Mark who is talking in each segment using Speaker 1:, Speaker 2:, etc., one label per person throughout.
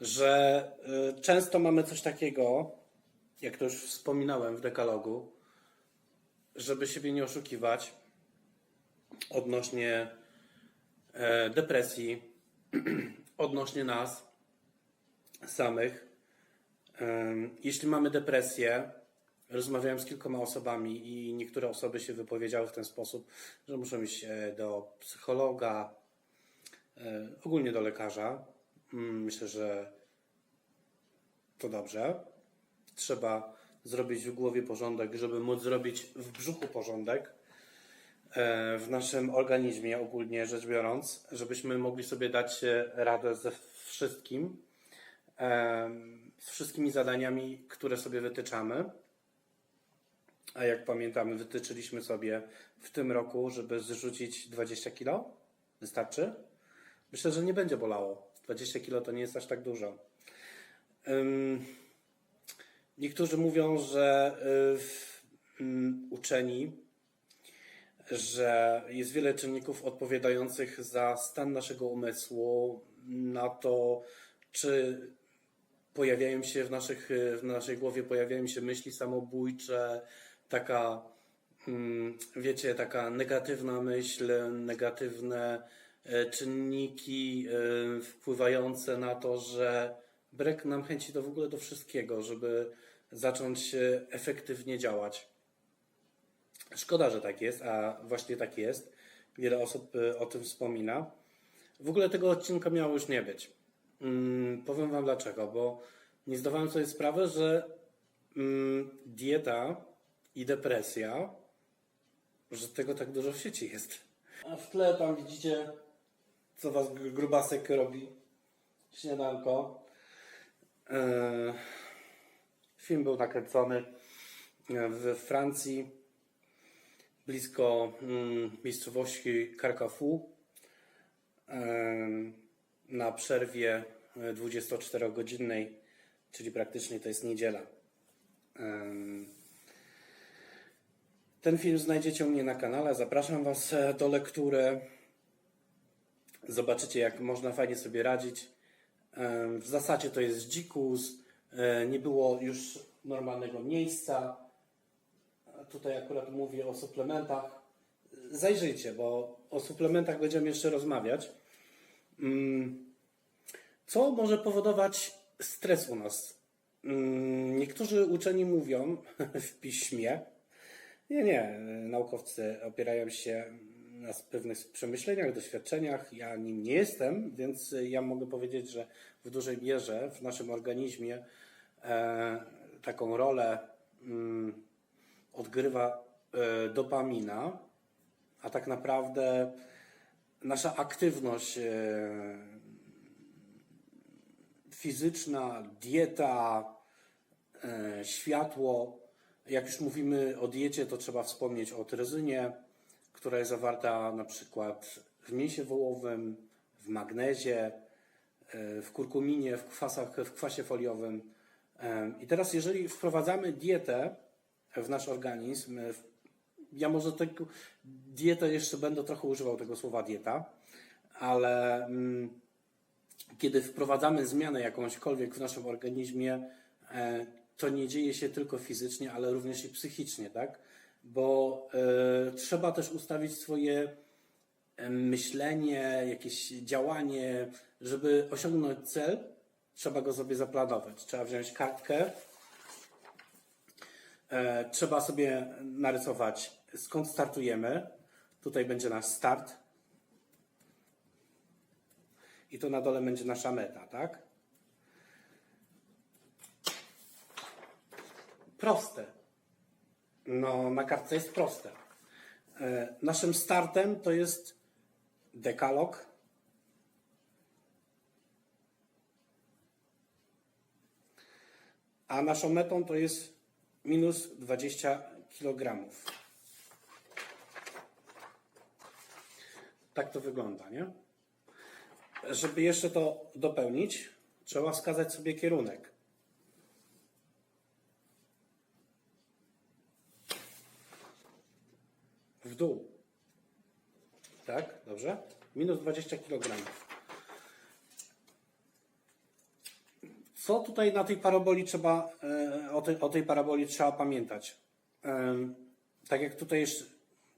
Speaker 1: że y, często mamy coś takiego, jak to już wspominałem w dekalogu, żeby siebie nie oszukiwać odnośnie e, depresji, odnośnie nas samych. Em, Jeśli mamy depresję, rozmawiałem z kilkoma osobami i niektóre osoby się wypowiedziały w ten sposób, że muszą iść e, do psychologa, e, ogólnie do lekarza. Mm, Myślę, że to dobrze. Trzeba zrobić w głowie porządek, żeby móc zrobić w brzuchu porządek e, w naszym organizmie ogólnie rzecz biorąc, żebyśmy mogli sobie dać e, radę ze wszystkim, em, z wszystkimi zadaniami, które sobie wytyczamy. A jak pamiętamy, wytyczyliśmy sobie w tym roku, żeby zrzucić 20 kg. Wystarczy? Myślę, że nie będzie bolało. 20 kg to nie jest aż tak dużo. Niektórzy mówią, że y, ym, uczeni, że jest wiele czynników odpowiadających za stan naszego umysłu, na to, czy pojawiają się w, naszych, y, w naszej głowie pojawiają się myśli samobójcze, taka, mm, wiecie, taka negatywna myśl, negatywne czynniki e, wpływające na to, że brak nam chęci do w ogóle do wszystkiego, żeby zacząć e, efektywnie działać. Szkoda, że tak jest, a właśnie tak jest. Wiele osób e, o tym wspomina. W ogóle tego odcinka miało już nie być. Mm, powiem Wam dlaczego, bo nie zdawałem sobie sprawy, że mm, dieta i depresja, że tego tak dużo w sieci jest. A w tle tam widzicie, co Was gr- grubasek robi. Śniadanko. Eee, film był nakręcony e, w Francji, blisko mm, miejscowości Carcafu em, na przerwie e, 24-godzinnej, czyli praktycznie to jest niedziela. Em, Ten film znajdziecie u mnie na kanale. Zapraszam Was e, do lektury. Zobaczycie, jak można fajnie sobie radzić. W zasadzie to jest dzikus. e, Nie było już normalnego miejsca. Tutaj akurat mówię o suplementach. Zajrzyjcie, bo o suplementach będziemy jeszcze rozmawiać. Mm, Co może powodować stres u nas? Mm, Niektórzy uczeni mówią w piśmie, nie, nie, naukowcy opierają się na pewnych przemyśleniach, doświadczeniach. Ja nim nie jestem, więc ja mogę powiedzieć, że w dużej mierze w naszym organizmie e, taką rolę mm, odgrywa e, dopamina, a tak naprawdę nasza aktywność e, fizyczna, dieta, światło. Jak już mówimy o diecie, to trzeba wspomnieć o tyrezynie, która jest zawarta na przykład w mięsie wołowym, w magnezie, e, w kurkuminie, w, kwasach, w kwasie foliowym. E, I teraz, jeżeli wprowadzamy dietę w nasz organizm, e, ja może tego dietę jeszcze będę trochę używał tego słowa dieta, ale mm, kiedy wprowadzamy zmianę jakąśkolwiek w naszym organizmie, to nie dzieje się tylko fizycznie, ale również i psychicznie, tak? Bo e, trzeba też ustawić swoje e, myślenie, jakieś działanie, żeby osiągnąć cel, trzeba go sobie zaplanować. Trzeba wziąć kartkę, e, trzeba sobie narysować, skąd startujemy. Tutaj będzie nasz start, i to na dole będzie nasza meta, tak? Proste. No, na kartce jest proste. E, Naszym startem to jest dekalog. A naszą metą to jest minus 20 kg. Tak to wygląda, nie? Żeby jeszcze to dopełnić, trzeba wskazać sobie kierunek. Dół. Tak, dobrze? Minus 20 kg. Co tutaj na tej paraboli trzeba, e, o tej, o tej paraboli trzeba pamiętać? Em, Tak jak tutaj jeszcze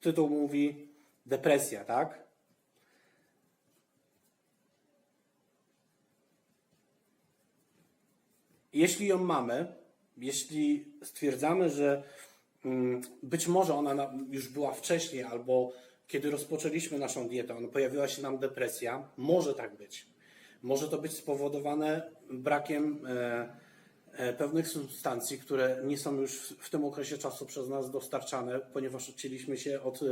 Speaker 1: tytuł mówi, depresja, tak? Jeśli ją mamy, jeśli stwierdzamy, że być może ona na- już była wcześniej, albo kiedy rozpoczęliśmy naszą dietę, pojawiła się nam depresja, może tak być. Może to być spowodowane brakiem e, e, pewnych substancji, które nie są już w, tym okresie czasu przez nas dostarczane, ponieważ odcięliśmy się od e,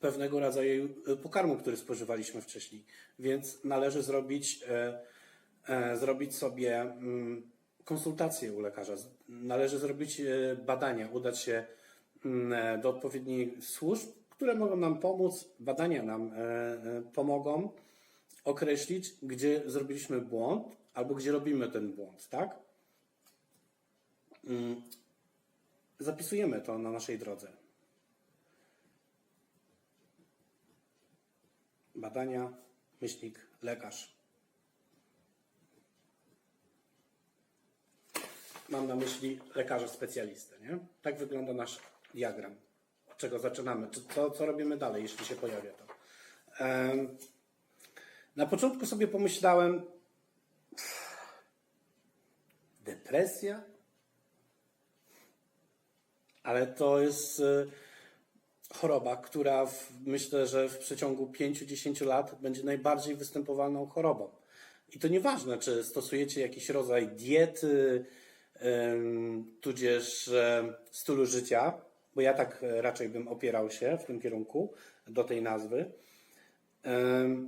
Speaker 1: pewnego rodzaju pokarmu, który spożywaliśmy wcześniej. Więc należy zrobić, zrobić sobie mm, konsultację u lekarza. Należy zrobić badania, udać się mm, do odpowiednich służb, które mogą nam pomóc. Badania nam e, e, pomogą określić, gdzie zrobiliśmy błąd albo gdzie robimy ten błąd, tak? Mm, Zapisujemy to na naszej drodze. Badania, myślnik, lekarz. Mam na myśli lekarza specjalistę, nie? Tak wygląda nasz diagram. Od czego zaczynamy? Czy co, co robimy dalej, jeśli się pojawia to? Na początku sobie pomyślałem, depresja? Ale to jest e, choroba, która w, myślę, że w przeciągu 5-10 lat będzie najbardziej występowaną chorobą. I to nieważne, czy stosujecie jakiś rodzaj diety, tudzież stylu życia, bo ja tak e, raczej bym opierał się w tym kierunku do tej nazwy.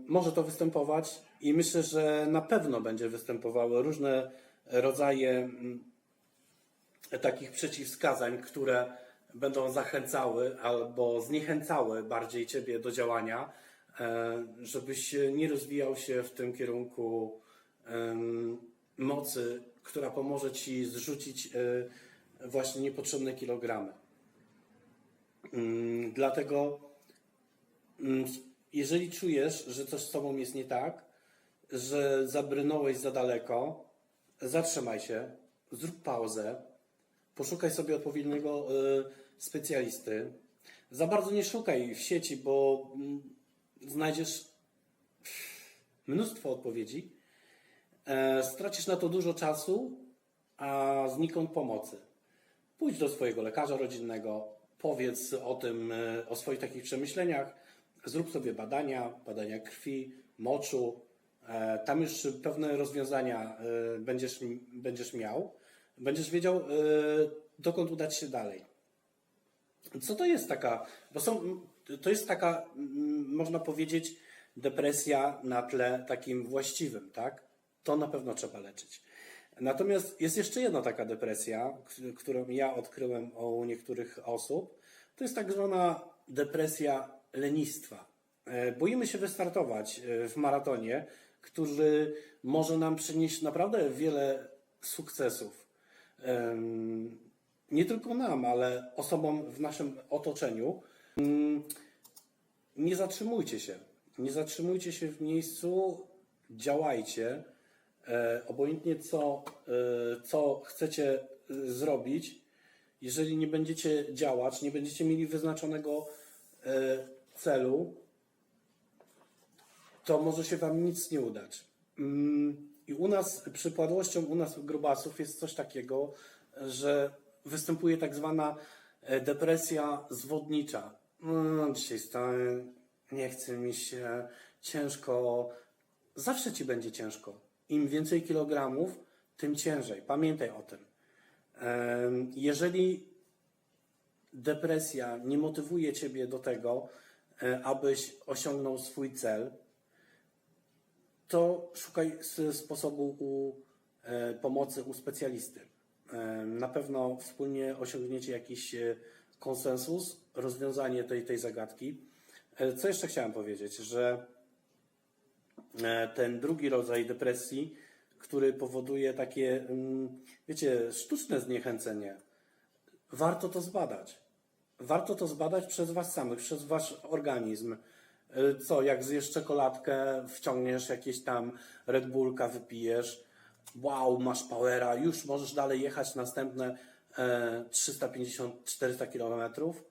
Speaker 1: Może to występować i myślę, że na pewno będzie występowały różne rodzaje mm, takich przeciwwskazań, które będą zachęcały albo zniechęcały bardziej Ciebie do działania, e, żebyś nie rozwijał się w tym kierunku mocy, która pomoże Ci zrzucić e, właśnie niepotrzebne kilogramy. Mm, Dlatego Mm, jeżeli czujesz, że coś z tobą jest nie tak, że zabrnąłeś za daleko, zatrzymaj się, zrób pauzę, poszukaj sobie odpowiedniego y, specjalisty. Za bardzo nie szukaj w sieci, bo mm, znajdziesz mnóstwo odpowiedzi. E, stracisz na to dużo czasu, a znikąd pomocy. Pójdź do swojego lekarza rodzinnego, powiedz o tym, e, o swoich takich przemyśleniach, zrób sobie badania, badania krwi, moczu. E, Tam już pewne rozwiązania e, będziesz, będziesz miał. Będziesz wiedział, dokąd udać się dalej. Co to jest taka, bo są, to jest taka, można powiedzieć, depresja na tle takim właściwym, tak? To na pewno trzeba leczyć. Natomiast jest jeszcze jedna taka depresja, którą ja odkryłem u niektórych osób. To jest tak zwana depresja lenistwa. E, Boimy się wystartować e, w maratonie, który może nam przynieść naprawdę wiele sukcesów. Nie tylko nam, ale osobom w naszym otoczeniu. Mm, Nie zatrzymujcie się. Nie zatrzymujcie się w miejscu, działajcie. E, Obojętnie co, e, co chcecie e, zrobić, jeżeli nie będziecie działać, nie będziecie mieli wyznaczonego celu, to może się Wam nic nie udać. Mm, I u nas, przypadłością u nas grubasów jest coś takiego, że występuje tak zwana depresja zwodnicza. No, dzisiaj stałem, nie chce mi się, ciężko. Zawsze Ci będzie ciężko. Im więcej kilogramów, tym ciężej. Pamiętaj o tym. Jeżeli depresja nie motywuje Ciebie do tego, e, abyś osiągnął swój cel, to szukaj sposobu u, e, pomocy u specjalisty. Na pewno wspólnie osiągniecie jakiś e, konsensus, rozwiązanie tej, tej zagadki. Co jeszcze chciałem powiedzieć, że ten drugi rodzaj depresji, który powoduje takie, mm, wiecie, sztuczne zniechęcenie, warto to zbadać. Warto to zbadać przez Was samych, przez Wasz organizm. Y, Co, jak zjesz czekoladkę, wciągniesz jakieś tam Red Bullka, wypijesz, wow, masz powera, już możesz dalej jechać następne e, 350-400 kilometrów,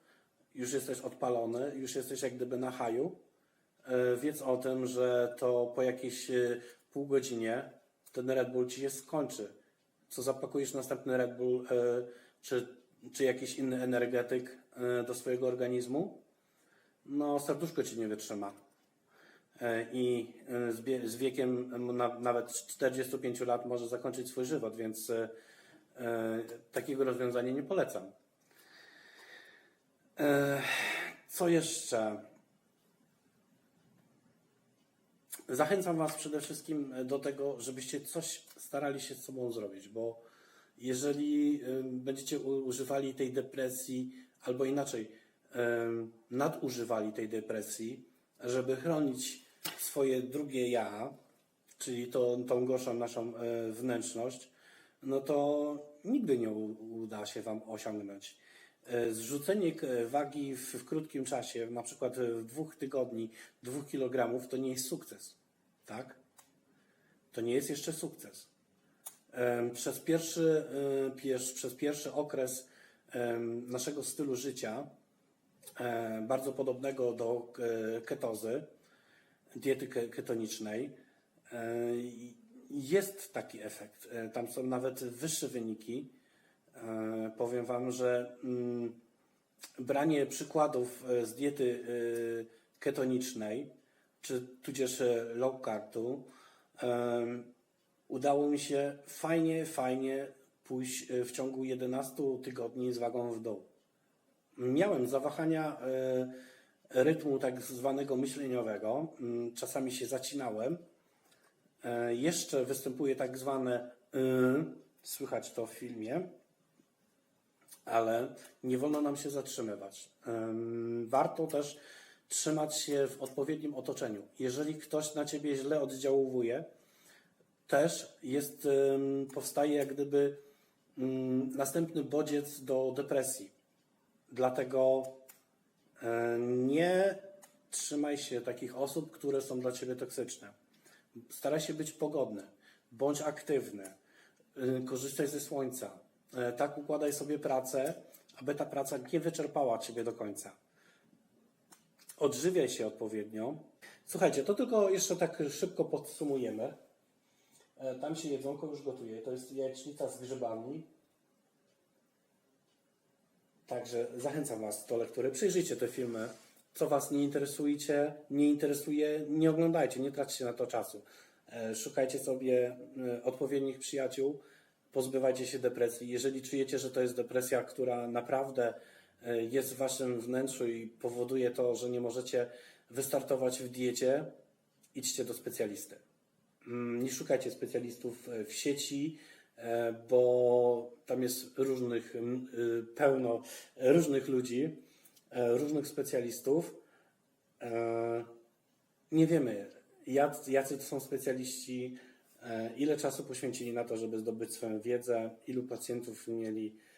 Speaker 1: już jesteś odpalony, już jesteś jak gdyby na haju, e, wiedz o tym, że to po jakiejś e, pół godzinie ten Red Bull ci się skończy. Co zapakujesz następny Red Bull e, czy, czy jakiś inny energetyk e, do swojego organizmu, no serduszko ci nie wytrzyma. E, I e, z, wiekiem nawet 45 lat może zakończyć swój żywot, więc e, e, takiego rozwiązania nie polecam. E, Co jeszcze? Zachęcam Was przede wszystkim do tego, żebyście coś starali się z sobą zrobić, bo jeżeli będziecie używali tej depresji, albo inaczej, nadużywali tej depresji, żeby chronić swoje drugie ja, czyli tą, tą gorszą naszą e, wnętrzność, no to nigdy nie uda się Wam osiągnąć. E, Zrzucenie wagi w, w krótkim czasie, na przykład w dwóch tygodni, dwóch kilogramów, to nie jest sukces. Tak? To nie jest jeszcze sukces. Przez pierwszy, pier- przez pierwszy okres naszego stylu życia, e, bardzo podobnego do e, ketozy, diety ke- ketonicznej, e, jest taki efekt. Tam są nawet wyższe wyniki. Powiem Wam, że mm, branie przykładów z diety ketonicznej, czy tudzież e, low carbu, em, udało mi się fajnie, fajnie pójść e, w ciągu 11 tygodni z wagą w dół. Miałem zawahania e, rytmu tak zwanego myśleniowego. Czasami się zacinałem. Jeszcze występuje tak zwane y, słychać to w filmie, ale nie wolno nam się zatrzymywać. Ym, Warto też trzymać się w odpowiednim otoczeniu. Jeżeli ktoś na ciebie źle oddziałuje, też jest, powstaje jak gdyby następny bodziec do depresji. Dlatego e, nie trzymaj się takich osób, które są dla ciebie toksyczne. Staraj się być pogodny, bądź aktywny, y, korzystaj ze słońca. E, Tak układaj sobie pracę, aby ta praca nie wyczerpała ciebie do końca. Odżywiaj się odpowiednio. Słuchajcie, to tylko jeszcze tak szybko podsumujemy. E, Tam się jedzonko już gotuje. To jest jajecznica z grzybami. Także zachęcam Was do lektury. Przyjrzyjcie te filmy. Co Was nie interesujecie, nie interesuje, nie oglądajcie, nie traćcie na to czasu. E, Szukajcie sobie e, odpowiednich przyjaciół, pozbywajcie się depresji. Jeżeli czujecie, że to jest depresja, która naprawdę jest w Waszym wnętrzu i powoduje to, że nie możecie wystartować w diecie, idźcie do specjalisty. Mm, Nie szukajcie specjalistów e, w sieci, e, bo tam jest różnych, y, pełno różnych ludzi, e, różnych specjalistów. E, Nie wiemy, jac- jacy to są specjaliści, e, ile czasu poświęcili na to, żeby zdobyć swoją wiedzę, ilu pacjentów mieli, e,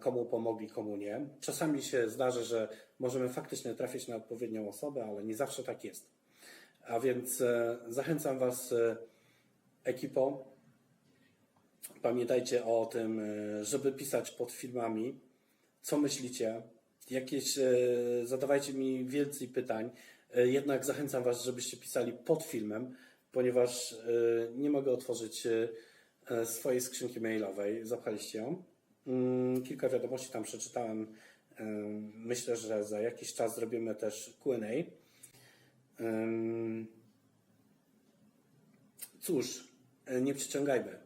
Speaker 1: komu pomogli, komu nie. Czasami się zdarzy, że możemy faktycznie trafić na odpowiednią osobę, ale nie zawsze tak jest. A więc e, zachęcam Was, e, ekipo, pamiętajcie o tym, e, żeby pisać pod filmami, co myślicie, jakieś, e, zadawajcie mi więcej pytań. E, Jednak zachęcam Was, żebyście pisali pod filmem, ponieważ e, nie mogę otworzyć e, e, swojej skrzynki mailowej. Zapchaliście ją. Mm, Kilka wiadomości tam przeczytałem. Myślę, że za jakiś czas zrobimy też Q&A. Cóż, e, nie przyciągajmy.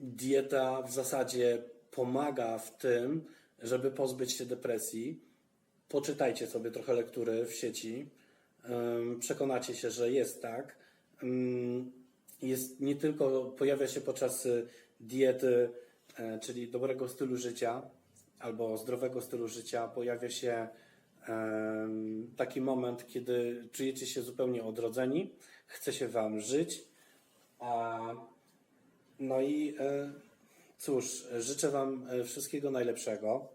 Speaker 1: Dieta w zasadzie pomaga w tym, żeby pozbyć się depresji. Poczytajcie sobie trochę lektury w sieci. Przekonacie się, że jest tak. Jest nie tylko pojawia się podczas diety, e, czyli dobrego stylu życia albo zdrowego stylu życia, pojawia się taki moment, kiedy czujecie się zupełnie odrodzeni, chce się Wam żyć. No i e, cóż, życzę Wam e, wszystkiego najlepszego,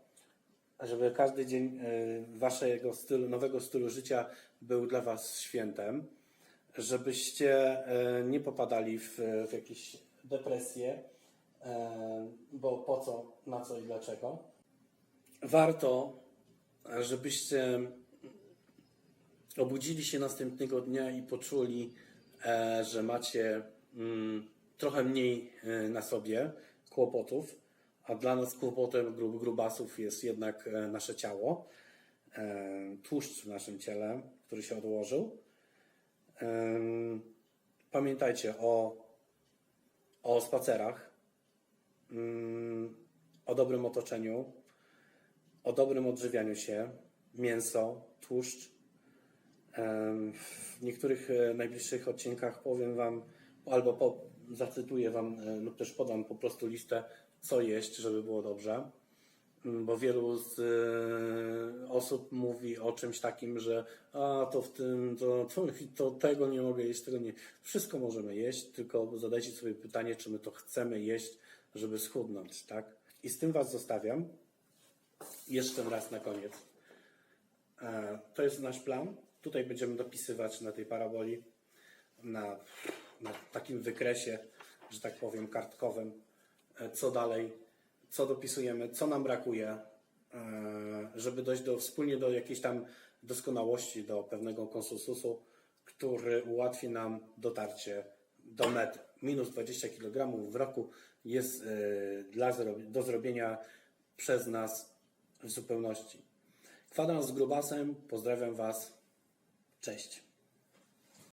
Speaker 1: żeby każdy dzień Waszego stylu, nowego stylu życia był dla Was świętem. żebyście nie popadali w, w jakieś depresje, bo po co, na co i dlaczego. Warto, żebyście obudzili się następnego dnia i poczuli, e, że macie mm, trochę mniej e, na sobie kłopotów, a dla nas kłopotem grub, grubasów jest jednak e, nasze ciało, tłuszcz w naszym ciele, który się odłożył. Pamiętajcie o, o spacerach, o dobrym otoczeniu, o dobrym odżywianiu się, mięso, tłuszcz. W niektórych e, najbliższych odcinkach powiem Wam, albo po, zacytuję Wam, e, lub też podam po prostu listę, co jeść, żeby było dobrze. Mm, Bo wielu z e, osób mówi o czymś takim, że a to w tym, to, to, to tego nie mogę jeść, tego nie. Wszystko możemy jeść, tylko zadajcie sobie pytanie, czy my to chcemy jeść, żeby schudnąć, tak? I z tym Was zostawiam. Jeszcze raz na koniec. E, To jest nasz plan. Tutaj będziemy dopisywać na tej paraboli, na, na takim wykresie, że tak powiem, kartkowym, e, co dalej, co dopisujemy, co nam brakuje, e, żeby dojść do, wspólnie do jakiejś tam doskonałości, do pewnego konsensusu, który ułatwi nam dotarcie do mety. Minus 20 kg w roku jest e, dla, do zrobienia przez nas w zupełności. Kwadrans z grubasem. Pozdrawiam Was. Cześć.